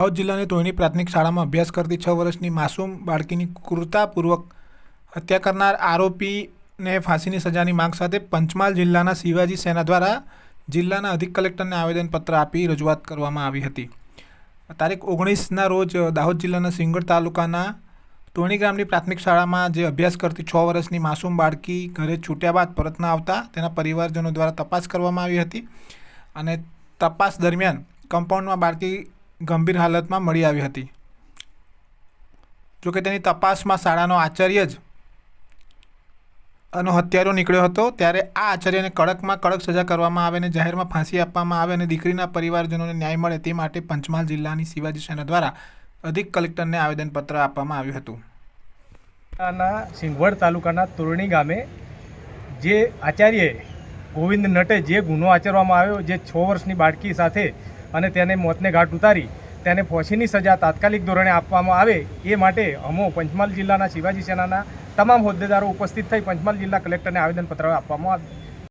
દાહોદ જિલ્લાની તોયણી પ્રાથમિક શાળામાં અભ્યાસ કરતી છ વર્ષની માસૂમ બાળકીની ક્રૂરતાપૂર્વક હત્યા કરનાર આરોપીને ફાંસીની સજાની માંગ સાથે પંચમહાલ જિલ્લાના શિવાજી સેના દ્વારા જિલ્લાના અધિક કલેક્ટરને આવેદનપત્ર આપી રજૂઆત કરવામાં આવી હતી. તારીખ ઓગણીસના રોજ દાહોદ જિલ્લાના સિંગડ તાલુકાના તોણી ગામની પ્રાથમિક શાળામાં જે અભ્યાસ કરતી છ વર્ષની માસૂમ બાળકી ઘરે છૂટ્યા બાદ પરત ન આવતા તેના પરિવારજનો દ્વારા તપાસ કરવામાં આવી હતી અને તપાસ દરમિયાન કમ્પાઉન્ડમાં બાળકી ગંભીર હાલતમાં મળી આવી હતી. જોકે તેની તપાસમાં શાળાનો આચાર્ય જ આનો હત્યારો નીકળ્યો હતો, ત્યારે આ આચાર્યને કડકમાં કડક સજા કરવામાં આવે અને જાહેરમાં ફાંસી આપવામાં આવે અને દીકરીના પરિવારજનોને ન્યાય મળે તે માટે પંચમહાલ જિલ્લાની શિવાજી સેના દ્વારા અધિક કલેક્ટરને આવેદનપત્ર આપવામાં આવ્યું હતું. સિંગવડ તાલુકાના તોરણી ગામે જે આચાર્યએ ગોવિંદ નટે જે ગુનો આચરવામાં આવ્યો, જે છ વર્ષની બાળકી સાથે અને તેને મોતને ઘાટ ઉતારી, તેને ફોસીની સજા તાત્કાલિક ધોરણે આપવામાં આવે એ માટે અમો પંચમહાલ જિલ્લાના શિવાજી સેનાના તમામ હોદ્દેદારો ઉપસ્થિત થઈ પંચમહાલ જિલ્લા કલેક્ટરને આવેદનપત્ર આપવામાં